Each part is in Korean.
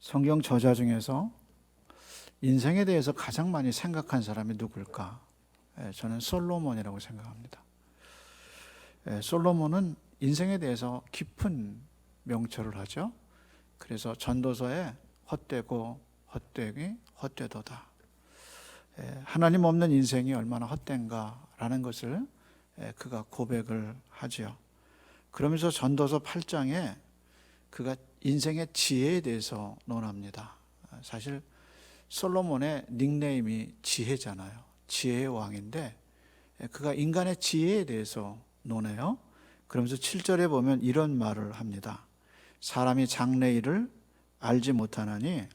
성경 저자 중에서 인생에 대해서 가장 많이 생각한 사람이 누굴까? 예, 저는 솔로몬이라고 생각합니다. 예, 솔로몬은 인생에 대해서 깊은 명철을 하죠. 그래서 전도서에 헛되고 헛되기 헛되도다. 예, 하나님 없는 인생이 얼마나 헛된가라는 것을 예, 그가 고백을 하지요. 그러면서 전도서 8장에 그가 인생의 지혜에 대해서 논합니다. 사실 솔로몬의 닉네임이 지혜잖아요. 지혜의 왕인데 그가 인간의 지혜에 대해서 논해요. 그러면서 7절에 보면 이런 말을 합니다. 사람이 장래일을 알지 못하나니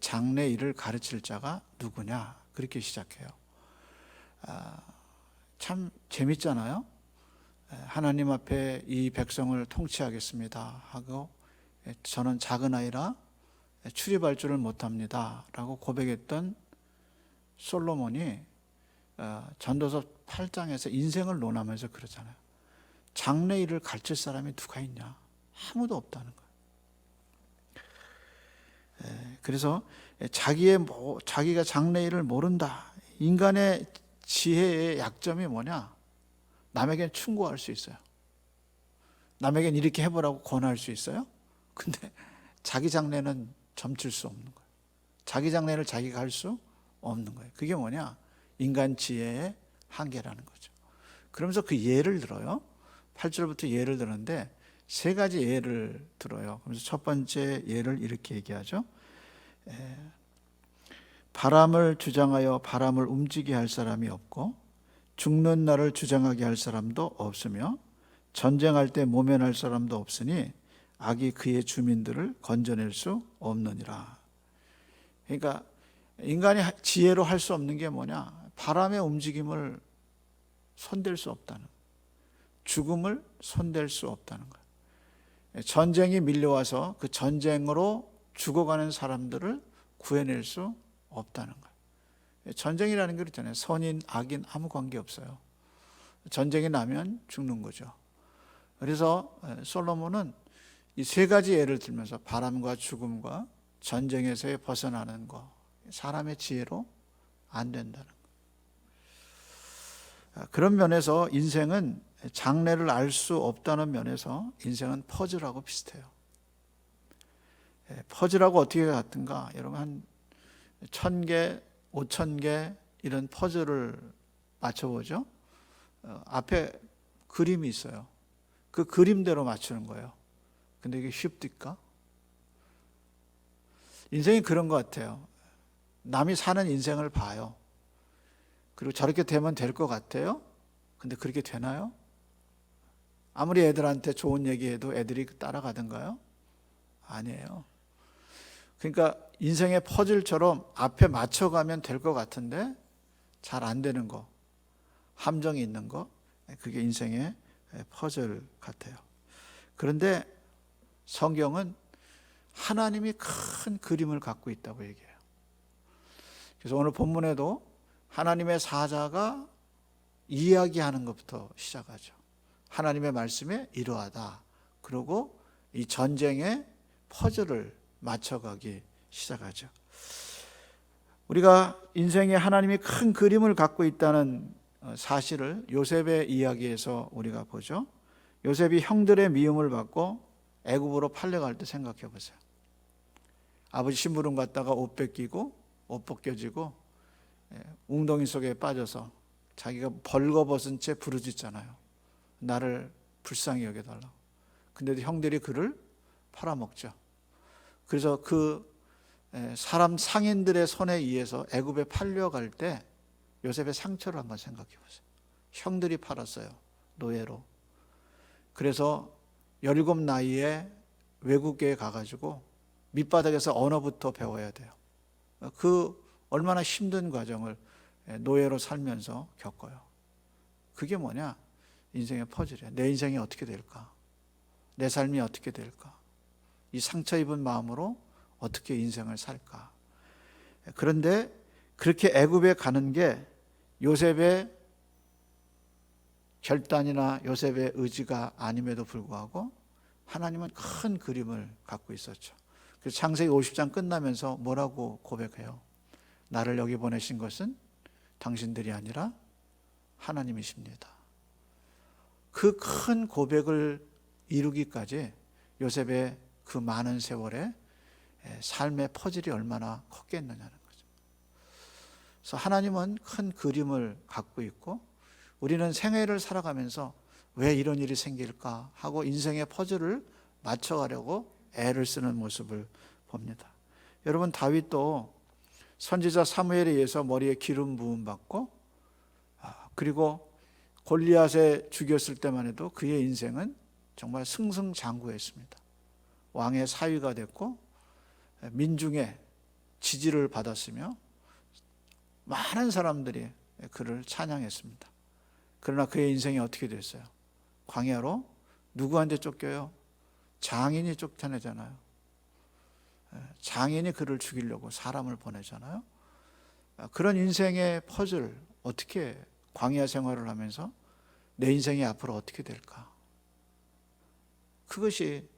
장래일을 가르칠 자가 누구냐? 그렇게 시작해요. 아, 참 재밌잖아요. 하나님 앞에 이 백성을 통치하겠습니다 하고 저는 작은 아이라 출입할 줄을 못합니다 라고 고백했던 솔로몬이 어, 전도서 8장에서 인생을 논하면서 그러잖아요. 장래 일을 가르칠 사람이 누가 있냐? 아무도 없다는 거예요. 에, 그래서 자기의 뭐, 자기가 장래 일을 모른다. 인간의 지혜의 약점이 뭐냐? 남에겐 충고할 수 있어요. 남에겐 이렇게 해보라고 권할 수 있어요. 근데 자기 장래는 점칠 수 없는 거예요. 자기 장래를 자기가 할 수 없는 거예요. 그게 뭐냐? 인간 지혜의 한계라는 거죠. 그러면서 그 예를 들어요. 8절부터 예를 들었는데 세 가지 예를 들어요. 그래서 첫 번째 예를 이렇게 얘기하죠. 에, 바람을 주장하여 바람을 움직이게 할 사람이 없고 죽는 날을 주장하게 할 사람도 없으며 전쟁할 때 모면할 사람도 없으니 악이 그의 주민들을 건져낼 수 없느니라. 그러니까 인간이 지혜로 할 수 없는 게 뭐냐? 바람의 움직임을 손댈 수 없다는. 죽음을 손댈 수 없다는 거예요. 전쟁이 밀려와서 그 전쟁으로 죽어가는 사람들을 구해낼 수 없다는 거예요. 전쟁이라는 게 그렇잖아요. 선인, 악인 아무 관계 없어요. 전쟁이 나면 죽는 거죠. 그래서 솔로몬은 이 세 가지 예를 들면서 바람과 죽음과 전쟁에서의 벗어나는 거, 사람의 지혜로 안 된다는 거. 그런 면에서 인생은 장래를 알 수 없다는 면에서 인생은 퍼즐하고 비슷해요. 예, 퍼즐하고 어떻게 같은가? 여러분 한 천 개, 오천 개 이런 퍼즐을 맞춰보죠. 어, 앞에 그림이 있어요. 그 그림대로 맞추는 거예요. 근데 이게 쉽습니까? 인생이 그런 것 같아요. 남이 사는 인생을 봐요. 그리고 저렇게 되면 될 것 같아요. 근데 그렇게 되나요? 아무리 애들한테 좋은 얘기해도 애들이 따라가던가요? 아니에요. 그러니까 인생의 퍼즐처럼 앞에 맞춰가면 될 것 같은데 잘 안 되는 거, 함정이 있는 거, 그게 인생의 퍼즐 같아요. 그런데 성경은 하나님이 큰 그림을 갖고 있다고 얘기해요. 그래서 오늘 본문에도 하나님의 사자가 이야기하는 것부터 시작하죠. 하나님의 말씀에 이러하다. 그리고 이 전쟁의 퍼즐을 맞춰가기 시작하죠. 우리가 인생에 하나님이 큰 그림을 갖고 있다는 사실을 요셉의 이야기에서 우리가 보죠. 요셉이 형들의 미움을 받고 애굽으로 팔려갈 때 생각해 보세요. 아버지 심부름 갔다가 옷 뺏기고 옷 벗겨지고 웅덩이 속에 빠져서 자기가 벌거벗은 채 부르짖잖아요. 나를 불쌍히 여겨달라고. 근데도 형들이 그를 팔아먹죠. 그래서 그 사람 상인들의 손에 의해서 애굽에 팔려갈 때 요셉의 상처를 한번 생각해 보세요. 형들이 팔았어요. 노예로. 그래서 17 나이에 외국에 가가지고 밑바닥에서 언어부터 배워야 돼요. 그 얼마나 힘든 과정을 노예로 살면서 겪어요. 그게 뭐냐? 인생의 퍼즐이야. 내 인생이 어떻게 될까? 내 삶이 어떻게 될까? 이 상처 입은 마음으로 어떻게 인생을 살까? 그런데 그렇게 애굽에 가는 게 요셉의 결단이나 요셉의 의지가 아님에도 불구하고 하나님은 큰 그림을 갖고 있었죠. 그 창세기 50장 끝나면서 뭐라고 고백해요? 나를 여기 보내신 것은 당신들이 아니라 하나님이십니다. 그 큰 고백을 이루기까지 요셉의 그 많은 세월에 삶의 퍼즐이 얼마나 컸겠느냐는 거죠. 그래서 하나님은 큰 그림을 갖고 있고 우리는 생애를 살아가면서 왜 이런 일이 생길까 하고 인생의 퍼즐을 맞춰가려고 애를 쓰는 모습을 봅니다. 여러분 다윗도 선지자 사무엘에 의해서 머리에 기름 부음 받고 아, 그리고 골리앗에 죽였을 때만 해도 그의 인생은 정말 승승장구했습니다. 왕의 사위가 됐고 민중의 지지를 받았으며 많은 사람들이 그를 찬양했습니다. 그러나 그의 인생이 어떻게 됐어요? 광야로 누구한테 쫓겨요? 장인이 쫓겨내잖아요. 장인이 그를 죽이려고 사람을 보내잖아요. 그런 인생의 퍼즐 어떻게 광야 생활을 하면서 내 인생이 앞으로 어떻게 될까? 그것이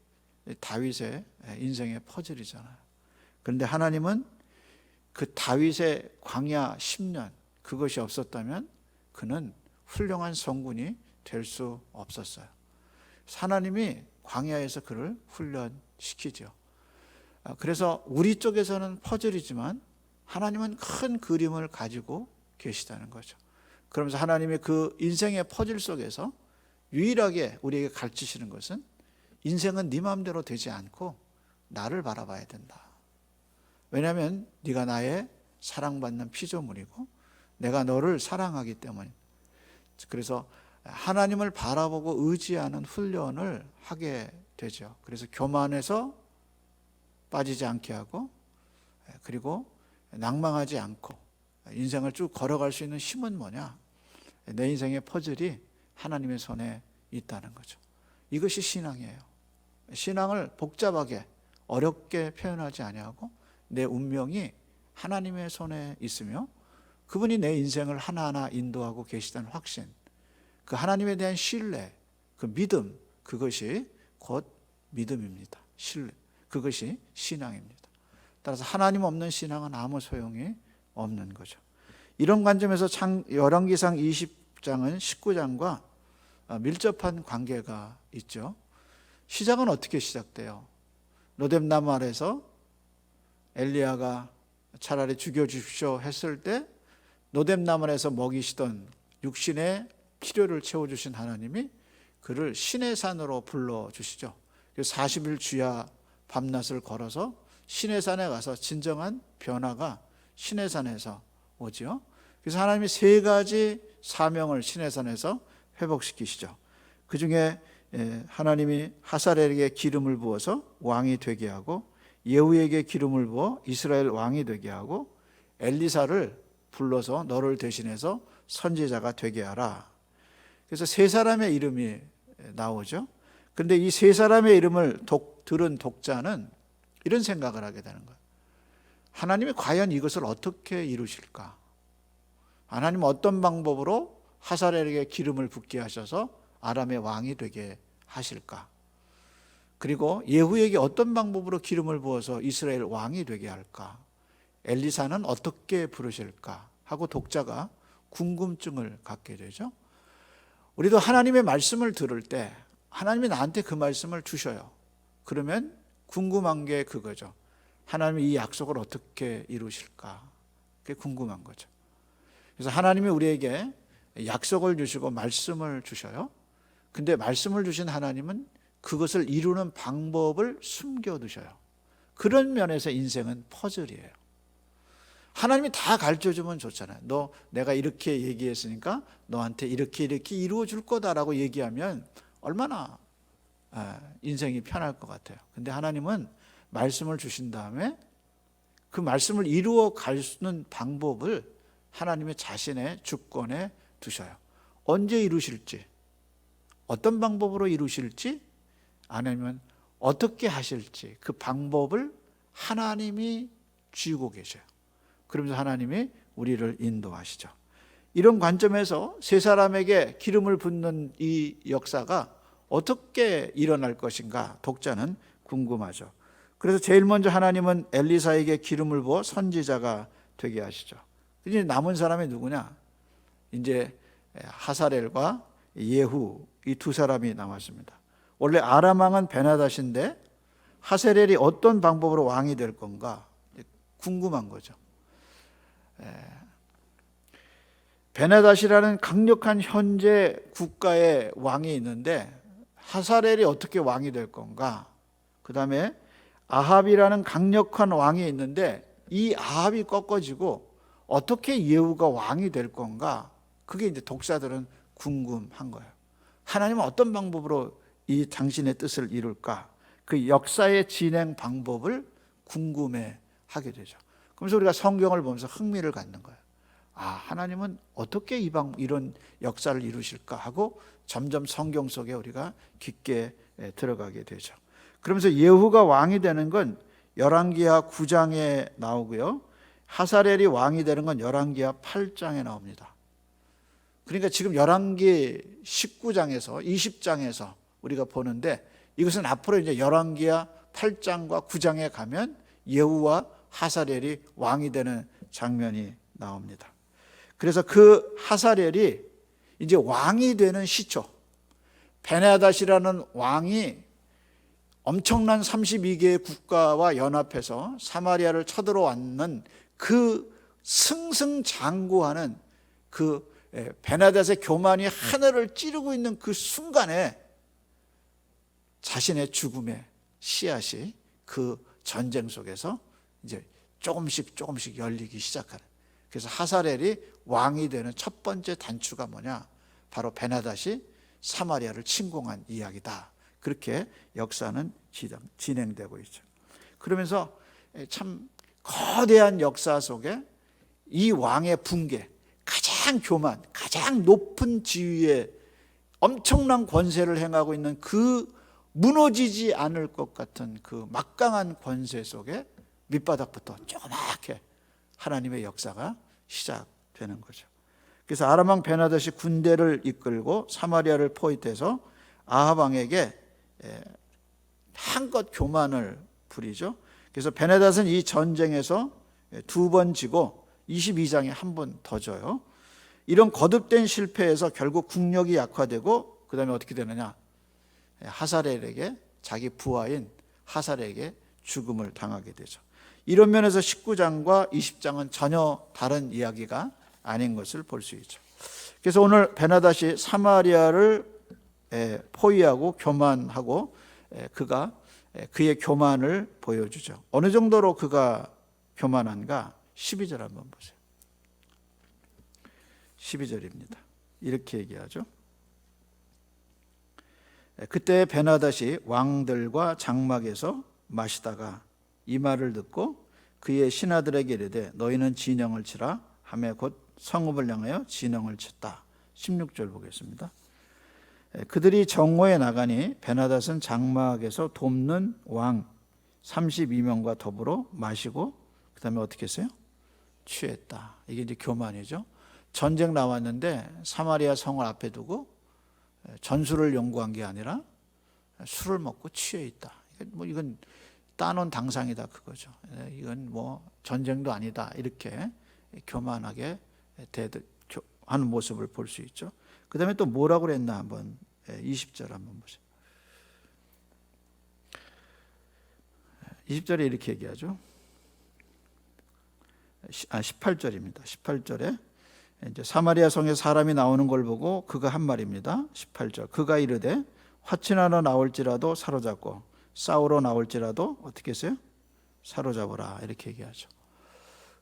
다윗의 인생의 퍼즐이잖아요. 그런데 하나님은 그 다윗의 광야 10년 그것이 없었다면 그는 훌륭한 성군이 될 수 없었어요. 하나님이 광야에서 그를 훈련시키죠. 아, 그래서 우리 쪽에서는 퍼즐이지만 하나님은 큰 그림을 가지고 계시다는 거죠. 그러면서 하나님의 그 인생의 퍼즐 속에서 유일하게 우리에게 가르치시는 것은 인생은 네 마음대로 되지 않고 나를 바라봐야 된다. 왜냐하면 네가 나의 사랑받는 피조물이고 내가 너를 사랑하기 때문에 그래서 하나님을 바라보고 의지하는 훈련을 하게 되죠. 그래서 교만해서 빠지지 않게 하고 그리고 낭망하지 않고 인생을 쭉 걸어갈 수 있는 힘은 뭐냐? 내 인생의 퍼즐이 하나님의 손에 있다는 거죠. 이것이 신앙이에요. 신앙을 복잡하게 어렵게 표현하지 아니하고 내 운명이 하나님의 손에 있으며 그분이 내 인생을 하나하나 인도하고 계시다는 확신, 그 하나님에 대한 신뢰, 그 믿음, 그것이 곧 믿음입니다. 신뢰. 그것이 신앙입니다. 따라서 하나님 없는 신앙은 아무 소용이 없는 거죠. 이런 관점에서 창 열왕기상 20장은 19장과 밀접한 관계가 있죠. 시작은 어떻게 시작돼요? 로뎀나무 아래서 엘리야가 차라리 죽여 주십시오 했을 때 노뎀나무에서 먹이시던 육신의 필요를 채워 주신 하나님이 그를 신의 산으로 불러 주시죠. 40일 주야 밤낮을 걸어서 신의 산에 가서 진정한 변화가 신의 산에서 오지요. 그래서 하나님이 세 가지 사명을 신의 산에서 회복시키시죠. 그 중에 하나님이 하사렐에게 기름을 부어서 왕이 되게 하고 예후에게 기름을 부어 이스라엘 왕이 되게 하고 엘리사를 불러서 너를 대신해서 선지자가 되게 하라. 그래서 세 사람의 이름이 나오죠. 근데 이 세 사람의 이름을 독, 들은 독자는 이런 생각을 하게 되는 거예요. 하나님이 과연 이것을 어떻게 이루실까? 하나님 어떤 방법으로 하사렐에게 기름을 붓게 하셔서 아람의 왕이 되게 하실까? 그리고 예후에게 어떤 방법으로 기름을 부어서 이스라엘 왕이 되게 할까? 엘리사는 어떻게 부르실까? 하고 독자가 궁금증을 갖게 되죠. 우리도 하나님의 말씀을 들을 때 하나님이 나한테 그 말씀을 주셔요. 그러면 궁금한 게 그거죠. 하나님이 이 약속을 어떻게 이루실까? 그게 궁금한 거죠. 그래서 하나님이 우리에게 약속을 주시고 말씀을 주셔요. 근데 말씀을 주신 하나님은 그것을 이루는 방법을 숨겨 두셔요. 그런 면에서 인생은 퍼즐이에요. 하나님이 다 가르쳐 주면 좋잖아요. 너 내가 이렇게 얘기했으니까 너한테 이렇게 이렇게 이루어 줄 거다라고 얘기하면 얼마나 아, 인생이 편할 것 같아요. 근데 하나님은 말씀을 주신 다음에 그 말씀을 이루어 가는 방법을 하나님의 자신의 주권에 두셔요. 언제 이루실지, 어떤 방법으로 이루실지, 아니면 어떻게 하실지 그 방법을 하나님이 쥐고 계셔요. 그러면서 하나님이 우리를 인도하시죠. 이런 관점에서 세 사람에게 기름을 붓는 이 역사가 어떻게 일어날 것인가 독자는 궁금하죠. 그래서 제일 먼저 하나님은 엘리사에게 기름을 부어 선지자가 되게 하시죠. 이제 남은 사람이 누구냐? 이제 하사렐과 예후 이 두 사람이 남았습니다. 원래 아람 왕은 베나닷인데 하세렐이 어떤 방법으로 왕이 될 건가 궁금한 거죠. 베나닷이라는 강력한 현재 국가의 왕이 있는데 하사렐이 어떻게 왕이 될 건가? 그 다음에 아합이라는 강력한 왕이 있는데 이 아합이 꺾어지고 어떻게 예후가 왕이 될 건가? 그게 이제 독자들은 궁금한 거예요. 하나님은 어떤 방법으로 이 당신의 뜻을 이룰까? 그 역사의 진행 방법을 궁금해 하게 되죠. 그러면서 우리가 성경을 보면서 흥미를 갖는 거예요. 아, 하나님은 어떻게 이방 이런 역사를 이루실까 하고 점점 성경 속에 우리가 깊게 들어가게 되죠. 그러면서 예후가 왕이 되는 건 열왕기하 9장에 나오고요. 하사렐이 왕이 되는 건 열왕기하 8장에 나옵니다. 그러니까 지금 열왕기 19장에서 20장에서 우리가 보는데 이것은 앞으로 이제 열왕기하 8장과 9장에 가면 예후와 하사렐이 왕이 되는 장면이 나옵니다. 그래서 그 하사렐이 이제 왕이 되는 시초 베네다시라는 왕이 엄청난 32개의 국가와 연합해서 사마리아를 쳐들어왔는 그 승승장구하는 그 베나닷의 교만이 하늘을 찌르고 있는 그 순간에 자신의 죽음의 씨앗이 그 전쟁 속에서 이제 조금씩 조금씩 열리기 시작하는. 그래서 하사렐이 왕이 되는 첫 번째 단추가 뭐냐? 바로 베나닷이 사마리아를 침공한 이야기다. 그렇게 역사는 진행되고 있죠. 그러면서 참 거대한 역사 속에 이 왕의 붕괴, 가장 교만, 가장 높은 지위에 엄청난 권세를 행하고 있는 그 무너지지 않을 것 같은 그 막강한 권세 속에 밑바닥부터 조그맣게 하나님의 역사가 시작되는 거죠. 그래서 아람왕 베나닷이 군대를 이끌고 사마리아를 포위해서 아합 왕에게 한껏 교만을 부리죠. 그래서 베나닷은 이 전쟁에서 두 번 지고 22장에 한 번 더 져요. 이런 거듭된 실패에서 결국 국력이 약화되고 그다음에 어떻게 되느냐? 하사렐에게 자기 부하인 하사렐에게 죽음을 당하게 되죠. 이런 면에서 19장과 20장은 전혀 다른 이야기가 아닌 것을 볼 수 있죠. 그래서 오늘 베나닷이 사마리아를 포위하고 교만하고 그가 그의 교만을 보여주죠. 어느 정도로 그가 교만한가? 12절 한번 보세요. 12절입니다. 이렇게 얘기하죠. 그때 베나닷이 왕들과 장막에서 마시다가 이 말을 듣고 그의 신하들에게 이르되 너희는 진영을 치라 하며 곧 성읍을 향하여 진영을 쳤다. 16절 보겠습니다. 그들이 정오에 나가니 베나닷은 장막에서 돕는 왕 32명과 더불어 마시고 그다음에 어떻게 했어요? 취했다. 이게 이제 교만이죠. 전쟁 나왔는데 사마리아 성을 앞에 두고 전술을 연구한 게 아니라 술을 먹고 취해 있다. 뭐 이건 따놓은 당상이다 그거죠. 이건 뭐 전쟁도 아니다 이렇게 교만하게 하는 모습을 볼 수 있죠. 그 다음에 또 뭐라고 그랬나 한번 20절 한번 보세요. 20절에 이렇게 얘기하죠. 아, 18절입니다. 18절에 이제 사마리아 성에 사람이 나오는 걸 보고 그가 한 말입니다. 18절. 그가 이르되 화친하러 나올지라도 사로잡고 싸우러 나올지라도 어떻게 했어요? 사로잡으라 이렇게 얘기하죠.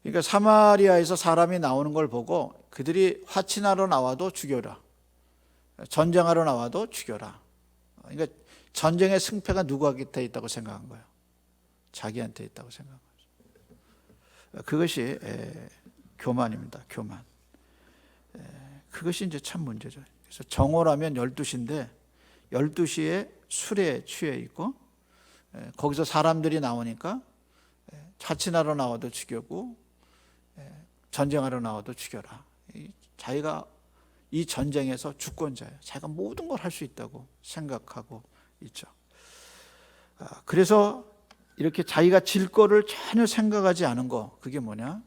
그러니까 사마리아에서 사람이 나오는 걸 보고 그들이 화친하러 나와도 죽여라. 전쟁하러 나와도 죽여라. 그러니까 전쟁의 승패가 누구한테 있다고 생각한 거예요? 자기한테 있다고 생각한 거죠. 그것이 교만입니다. 교만. 그것이 이제 참 문제죠. 그래서 정오라면 12시인데 12시에 술에 취해 있고 거기서 사람들이 나오니까 자친하러 나와도 죽여고 전쟁하러 나와도 죽여라. 자기가 이 전쟁에서 주권자예요. 자기가 모든 걸 할 수 있다고 생각하고 있죠. 아, 그래서 이렇게 자기가 질 거를 전혀 생각하지 않은 거 그게 뭐냐?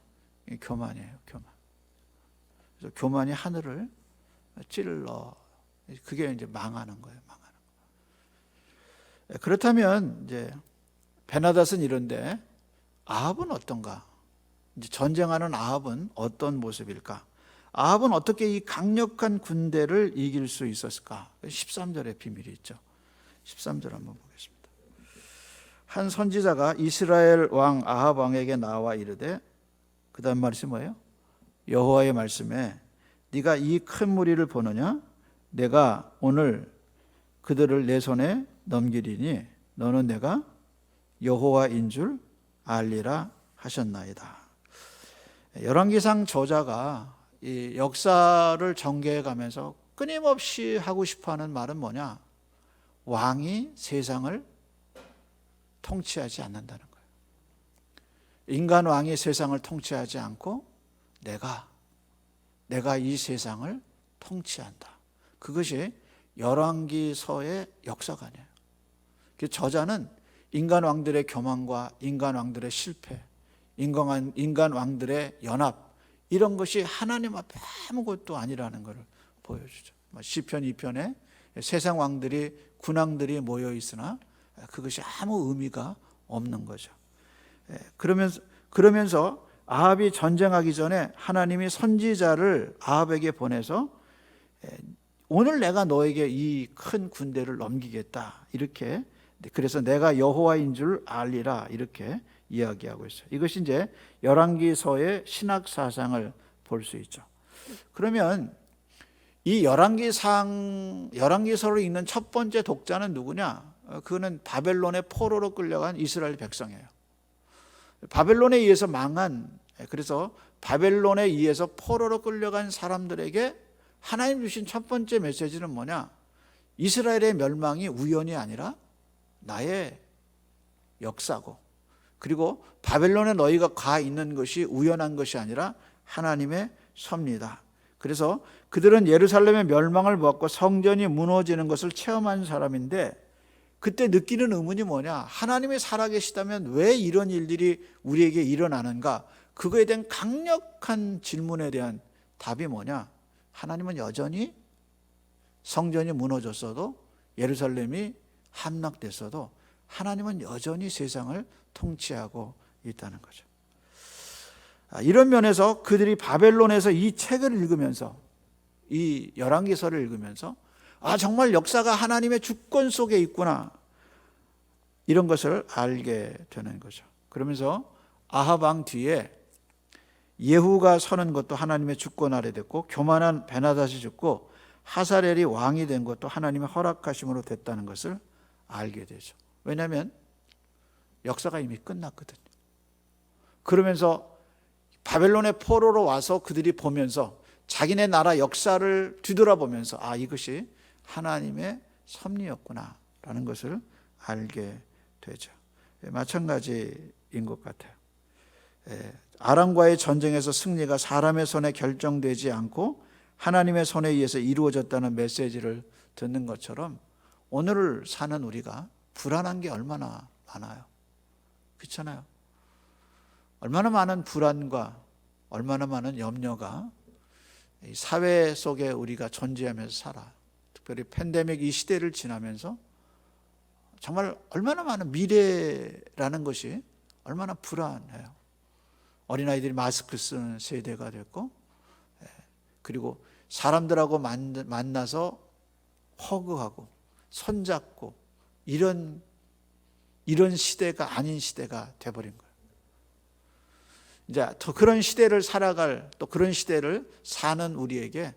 이 교만이에요. 교만. 그래서 교만이 하늘을 찔러 그게 이제 망하는 거예요. 거. 그렇다면 이제 베나닷은 이런데 아합은 어떤가? 이제 전쟁하는 아합은 어떤 모습일까? 아합은 어떻게 이 강력한 군대를 이길 수 있었을까? 13절에 비밀이 있죠. 13절 한번 보겠습니다. 한 선지자가 이스라엘 왕 아합 왕에게 나와 이르되 그다음 말씀이 뭐예요? 여호와의 말씀에 네가 이 큰 무리를 보느냐? 내가 오늘 그들을 내 손에 넘기리니 너는 내가 여호와인 줄 알리라 하셨나이다. 열왕기상 저자가 이 역사를 전개해 가면서 끊임없이 하고 싶어 하는 말은 뭐냐? 왕이 세상을 통치하지 않는다는 거예요. 인간 왕이 세상을 통치하지 않고 내가 내가 이 세상을 통치한다. 그것이 열왕기서의 역사관이에요. 그 저자는 인간 왕들의 교만과 인간 왕들의 실패, 인간, 인간 왕들의 연합 이런 것이 하나님 앞에 아무것도 아니라는 것을 보여주죠. 뭐 시편 2편에 세상 왕들이 군왕들이 모여 있으나 그것이 아무 의미가 없는 거죠. 예, 그러면서 그러면서 아합이 전쟁하기 전에 하나님이 선지자를 아합에게 보내서 예, 오늘 내가 너에게 이 큰 군대를 넘기겠다 이렇게 그래서 내가 여호와인 줄 알리라 이렇게 이야기하고 있어요. 이것이 이제 열왕기서의 신학 사상을 볼 수 있죠. 그러면 이 열왕기상 열왕기서를 읽는 첫 번째 독자는 누구냐? 어, 그는 바벨론의 포로로 끌려간 이스라엘 백성이에요. 바벨론에 의해서 망한 그래서 바벨론에 의해서 포로로 끌려간 사람들에게 하나님 주신 첫 번째 메시지는 뭐냐? 이스라엘의 멸망이 우연이 아니라 나의 역사고 그리고 바벨론에 너희가 가 있는 것이 우연한 것이 아니라 하나님의 섭니다. 그래서 그들은 예루살렘의 멸망을 보았고 성전이 무너지는 것을 체험한 사람인데 그때 느끼는 의문이 뭐냐? 하나님이 살아계시다면 왜 이런 일들이 우리에게 일어나는가? 그거에 대한 강력한 질문에 대한 답이 뭐냐? 하나님은 여전히 성전이 무너졌어도 예루살렘이 함락됐어도 하나님은 여전히 세상을 통치하고 있다는 거죠. 아, 이런 면에서 그들이 바벨론에서 이 책을 읽으면서 이 열왕기서를 읽으면서 아 정말 역사가 하나님의 주권 속에 있구나 이런 것을 알게 되는 거죠. 그러면서 왕 뒤에 예후가 서는 것도 하나님의 주권 아래 됐고 교만한 베나다시 죽고 하사렐이 왕이 된 것도 하나님의 허락하심으로 됐다는 것을 알게 되죠. 왜냐하면 역사가 이미 끝났거든요. 그러면서 바벨론의 포로로 와서 그들이 보면서 자기네 나라 역사를 뒤돌아보면서 아 이것이 하나님의 섭리였구나라는 것을 알게 되죠. 예, 마찬가지인 것 같아요. 예, 아람과의 전쟁에서 승리가 사람의 손에 결정되지 않고 하나님의 손에 의해서 이루어졌다는 메시지를 듣는 것처럼 오늘을 사는 우리가 불안한 게 얼마나 많아요. 그렇잖아요. 얼마나 많은 불안과 얼마나 많은 염려가 사회 속에 우리가 존재하면서 살아. 특별히 팬데믹 이 시대를 지나면서 정말 얼마나 많은 미래라는 것이 얼마나 불안해요. 어린아이들이 마스크 쓰는 세대가 됐고, 예, 그리고 사람들하고 만나서 허그하고, 손잡고, 이런, 이런 시대가 아닌 시대가 돼버린 거예요. 이제 더 그런 시대를 살아갈, 또 그런 시대를 사는 우리에게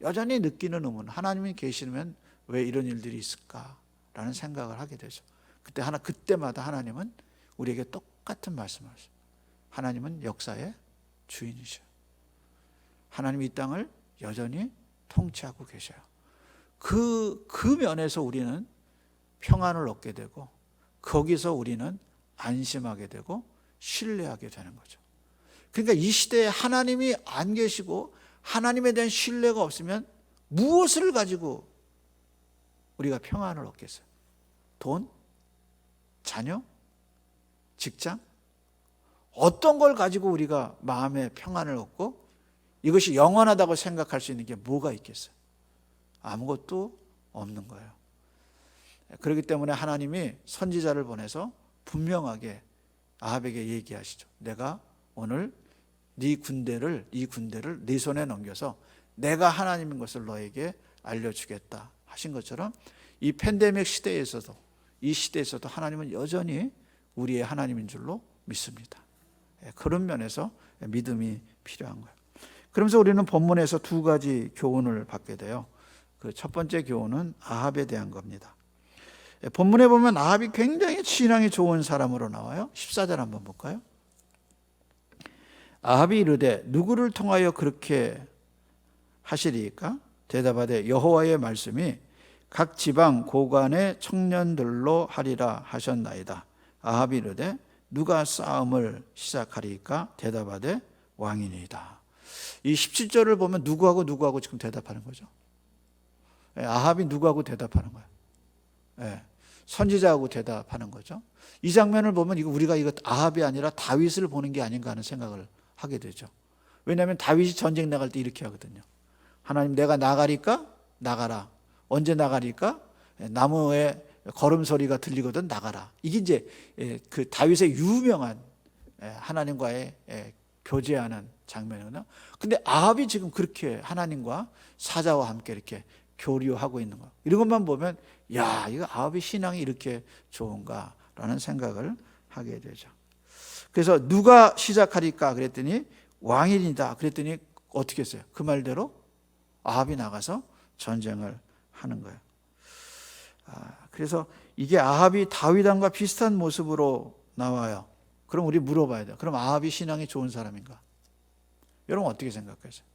여전히 느끼는 의문, 하나님이 계시면 왜 이런 일들이 있을까라는 생각을 하게 되죠. 그때 하나, 그때마다 하나님은 우리에게 똑같은 말씀을 하십니다. 하나님은 역사의 주인이셔. 하나님 이 땅을 여전히 통치하고 계셔요. 그, 그 면에서 우리는 평안을 얻게 되고, 거기서 우리는 안심하게 되고, 신뢰하게 되는 거죠. 그러니까 이 시대에 하나님이 안 계시고, 하나님에 대한 신뢰가 없으면 무엇을 가지고 우리가 평안을 얻겠어요? 돈? 자녀? 직장? 어떤 걸 가지고 우리가 마음의 평안을 얻고 이것이 영원하다고 생각할 수 있는 게 뭐가 있겠어요? 아무것도 없는 거예요. 그렇기 때문에 하나님이 선지자를 보내서 분명하게 아합에게 얘기하시죠. 내가 오늘 네 군대를 이 군대를 네 손에 넘겨서 내가 하나님인 것을 너에게 알려주겠다 하신 것처럼 이 팬데믹 시대에서도 이 시대에서도 하나님은 여전히 우리의 하나님인 줄로 믿습니다. 예, 그런 면에서 믿음이 필요한 거예요. 그러면서 우리는 본문에서 두 가지 교훈을 받게 돼요. 그 첫 번째 교훈은 아합에 대한 겁니다. 예, 본문에 보면 아합이 굉장히 신앙이 좋은 사람으로 나와요. 14절 한번 볼까요? 아합이 이르되 누구를 통하여 그렇게 하시리까? 대답하되 여호와의 말씀이 각 지방 고관의 청년들로 하리라 하셨나이다. 아합이 이르되 누가 싸움을 시작하리까? 대답하되 왕이니이다. 이 17절을 보면 누구하고 누구하고 지금 대답하는 거죠. 예, 아합이 누구하고 대답하는 거예요. 예, 선지자하고 대답하는 거죠. 이 장면을 보면 이거 우리가 이거 아합이 아니라 다윗을 보는 게 아닌가 하는 생각을 하게 되죠. 왜냐하면 다윗이 전쟁 나갈 때 이렇게 하거든요. 하나님 내가 나가리까 나가라. 언제 나가리까 예, 나무에 걸음 소리가 들리거든 나가라. 이게 이제 예, 그 다윗의 유명한 예, 하나님과의 교제하는 장면이거든요. 근데 아합이 지금 그렇게 하나님과 사자와 함께 이렇게 교류하고 있는 거. 이런 것만 보면 야, 이거 아합의 신앙이 이렇게 좋은가라는 생각을 하게 되죠. 그래서 누가 시작하리까 그랬더니 왕인이다 그랬더니 어떻게 했어요? 그 말대로 아합이 나가서 전쟁을 하는 거예요. 아, 그래서 이게 아합이 다윗왕과 비슷한 모습으로 나와요. 그럼 우리 물어봐야 돼요. 그럼 아합이 신앙이 좋은 사람인가? 여러분 어떻게 생각하세요?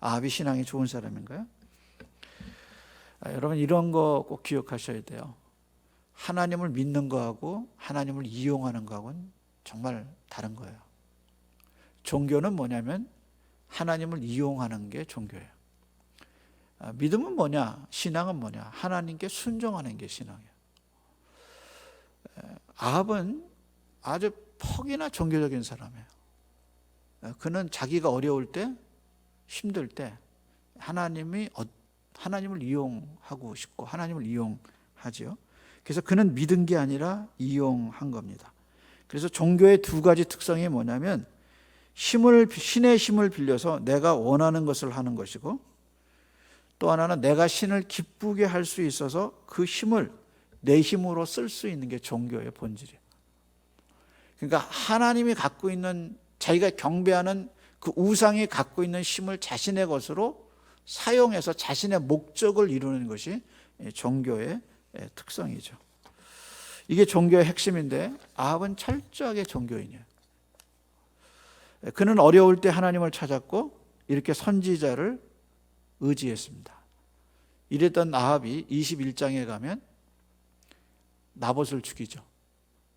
아합이 신앙이 좋은 사람인가요? 아, 여러분 이런 거 꼭 기억하셔야 돼요. 하나님을 믿는 거하고 하나님을 이용하는 거하고는 정말 다른 거예요. 종교는 뭐냐면 하나님을 이용하는 게 종교예요. 아, 믿음은 뭐냐? 신앙은 뭐냐? 하나님께 순종하는 게 신앙이에요. 아합은 아주 퍽이나 종교적인 사람이에요. 그는 자기가 어려울 때, 힘들 때 하나님이 어, 하나님을 이용하고 싶고 하나님을 이용하지요. 그래서 그는 믿은 게 아니라 이용한 겁니다. 그래서 종교의 두 가지 특성이 뭐냐면 힘을 신의 힘을 빌려서 내가 원하는 것을 하는 것이고 또 하나는 내가 신을 기쁘게 할 수 있어서 그 힘을 내 힘으로 쓸 수 있는 게 종교의 본질이에요. 그러니까 하나님이 갖고 있는 자기가 경배하는 그 우상이 갖고 있는 힘을 자신의 것으로 사용해서 자신의 목적을 이루는 것이 종교의 특성이죠. 이게 종교의 핵심인데 아합은 철저하게 종교인이에요. 그는 어려울 때 하나님을 찾았고 이렇게 선지자를 의지했습니다. 이랬던 아합이 21장에 가면 나봇을 죽이죠.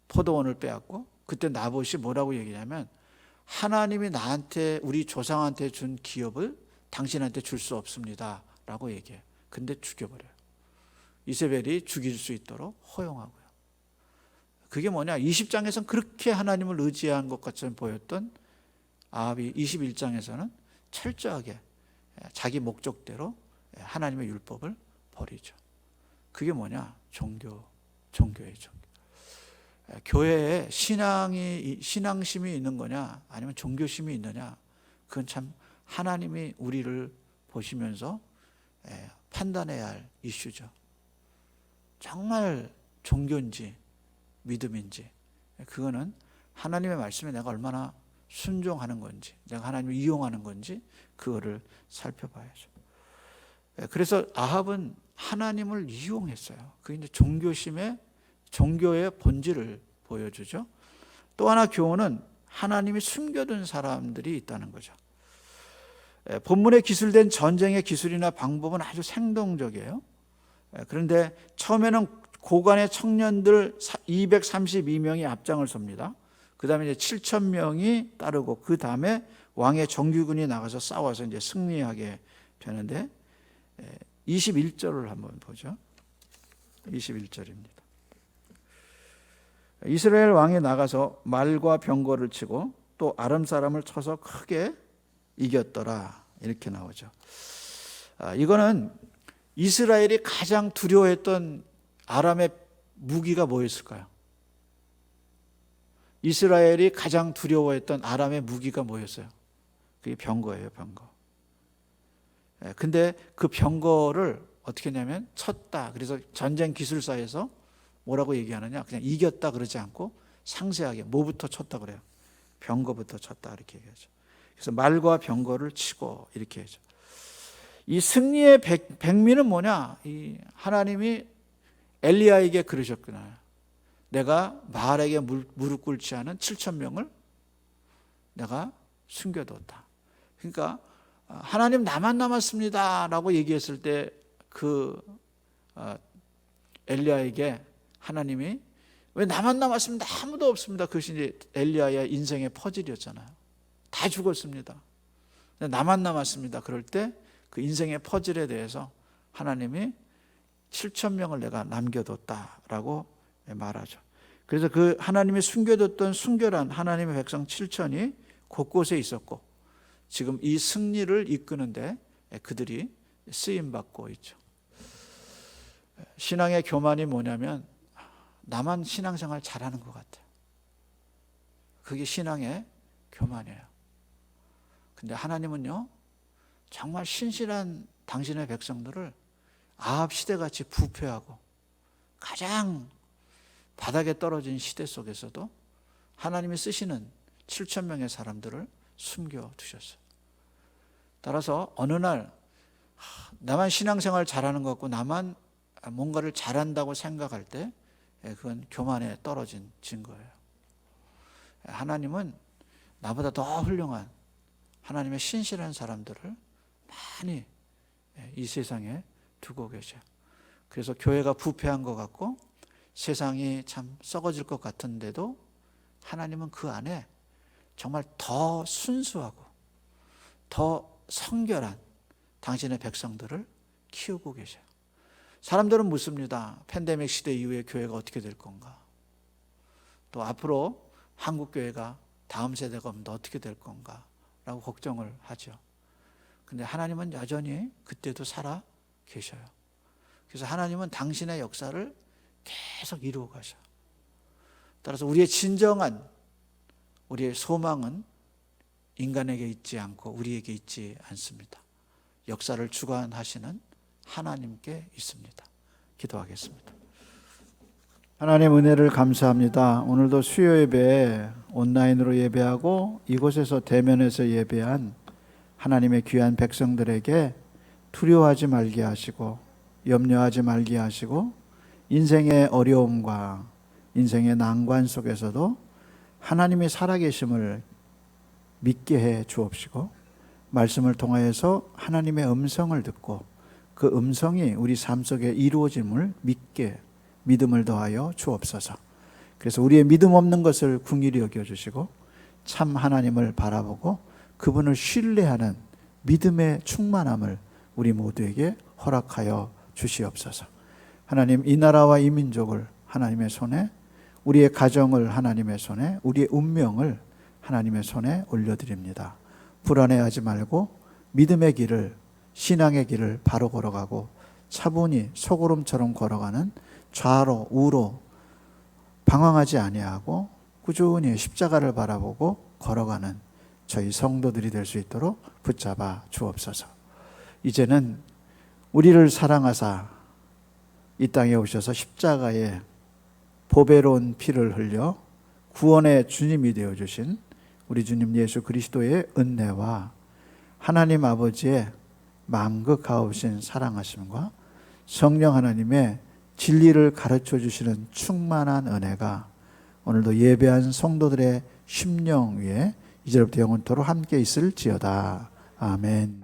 포도원을 빼앗고 그때 나봇이 뭐라고 얘기냐면 하나님이 나한테 우리 조상한테 준 기업을 당신한테 줄 수 없습니다. 라고 얘기해요. 근데 죽여버려요. 이세벨이 죽일 수 있도록 허용하고요. 그게 뭐냐? 20장에서는 그렇게 하나님을 의지한 것 같이 보였던 아합이 21장에서는 철저하게 자기 목적대로 하나님의 율법을 버리죠. 그게 뭐냐? 종교, 종교의 종교. 교회에 신앙이 신앙심이 있는 거냐, 아니면 종교심이 있느냐, 그건 참 하나님이 우리를 보시면서 판단해야 할 이슈죠. 정말 종교인지 믿음인지 그거는 하나님의 말씀에 내가 얼마나 순종하는 건지, 내가 하나님을 이용하는 건지 그거를 살펴봐야죠. 예, 그래서 아합은 하나님을 이용했어요. 그게 이제 종교심의 종교의 본질을 보여주죠. 또 하나 교훈은 하나님이 숨겨둔 사람들이 있다는 거죠. 예, 본문에 기술된 전쟁의 기술이나 방법은 아주 생동적이에요. 예, 그런데 처음에는 고관의 청년들 232명이 앞장을 섭니다. 그 다음에 이제 7천 명이 따르고 그 다음에 왕의 정규군이 나가서 싸워서 이제 승리하게 되는데 21절을 한번 보죠. 21절입니다. 이스라엘 왕이 나가서 말과 병거를 치고 또 아람 사람을 쳐서 크게 이겼더라 이렇게 나오죠. 아, 이거는 이스라엘이 가장 두려워했던 아람의 무기가 뭐였을까요? 이스라엘이 가장 두려워했던 아람의 무기가 뭐였어요? 그게 병거예요, 병거. 예, 근데 그 병거를 어떻게 했냐면 쳤다. 그래서 전쟁 기술사에서 뭐라고 얘기하느냐? 그냥 이겼다 그러지 않고 상세하게 뭐부터 쳤다 그래요? 병거부터 쳤다 이렇게 얘기하죠. 그래서 말과 병거를 치고 이렇게 하죠. 이 승리의 백, 백미는 뭐냐? 이 하나님이 엘리야에게 그러셨구나. 내가 물, 무릎 꿇지 않은 7천 명을 내가 숨겨뒀다. 그러니까 하나님 나만 남았습니다라고 얘기했을 때 그 엘리야에게 하나님이 왜 나만 남았습니다. 아무도 없습니다. 그것이 이제 엘리야의 인생의 퍼즐이었잖아요. 다 죽었습니다. 나만 남았습니다. 그럴 때 그 인생의 퍼즐에 대해서 하나님이 7천 명을 내가 남겨뒀다라고 말하죠. 그래서 그 하나님이 숨겨뒀던 순결한 하나님의 백성 7천이 곳곳에 있었고 지금 이 승리를 이끄는데 그들이 쓰임 받고 있죠. 신앙의 교만이 뭐냐면 나만 신앙생활 잘하는 것 같아요. 그게 신앙의 교만이에요. 근데 하나님은요, 정말 신실한 당신의 백성들을 아합 시대같이 부패하고 가장 바닥에 떨어진 시대 속에서도 하나님이 쓰시는 7천 명의 사람들을 숨겨 두셨어요. 따라서 어느 날 나만 신앙생활 잘하는 것 같고 나만 뭔가를 잘한다고 생각할 때 예, 그건 교만에 떨어진 증거예요. 하나님은 나보다 더 훌륭한 하나님의 신실한 사람들을 많이 예, 이 세상에 두고 계셔요. 그래서 교회가 부패한 것 같고 세상이 참 썩어질 것 같은데도 하나님은 그 안에 정말 더 순수하고 더 성결한 당신의 백성들을 키우고 계셔요. 사람들은 묻습니다. 팬데믹 시대 이후에 교회가 어떻게 될 건가? 또 앞으로 한국 교회가 다음 세대가 어떻게 될 건가? 라고 걱정을 하죠. 근데 하나님은 여전히 그때도 살아 계셔요. 그래서 하나님은 당신의 역사를 계속 이루어 가셔요. 따라서 우리의 진정한 우리의 소망은 인간에게 있지 않고 우리에게 있지 않습니다. 역사를 주관하시는 하나님께 있습니다. 기도하겠습니다. 하나님 은혜를 감사합니다. 오늘도 수요 예배 온라인으로 예배하고 이곳에서 대면해서 예배한 하나님의 귀한 백성들에게 두려워하지 말게 하시고 염려하지 말게 하시고 인생의 어려움과 인생의 난관 속에서도 하나님이 살아계심을 믿게 해 주옵시고 말씀을 통하여서 하나님의 음성을 듣고 그 음성이 우리 삶 속에 이루어짐을 믿게 믿음을 더하여 주옵소서. 그래서 우리의 믿음 없는 것을 궁일이 여겨 주시고 참 하나님을 바라보고 그분을 신뢰하는 믿음의 충만함을 우리 모두에게 허락하여 주시옵소서. 하나님 이 나라와 이 민족을 하나님의 손에 우리의 가정을 하나님의 손에 우리의 운명을 하나님의 손에 올려드립니다. 불안해하지 말고 믿음의 길을 신앙의 길을 바로 걸어가고 차분히 소구름처럼 걸어가는 좌로 우로 방황하지 아니하고 꾸준히 십자가를 바라보고 걸어가는 저희 성도들이 될 수 있도록 붙잡아 주옵소서. 이제는 우리를 사랑하사 이 땅에 오셔서 십자가에 보배로운 피를 흘려 구원의 주님이 되어 주신 우리 주님 예수 그리스도의 은혜와 하나님 아버지의 만극하오신 사랑하심과 성령 하나님의 진리를 가르쳐 주시는 충만한 은혜가 오늘도 예배한 성도들의 심령 위에 이제부터 영원토록 함께 있을지어다. 아멘.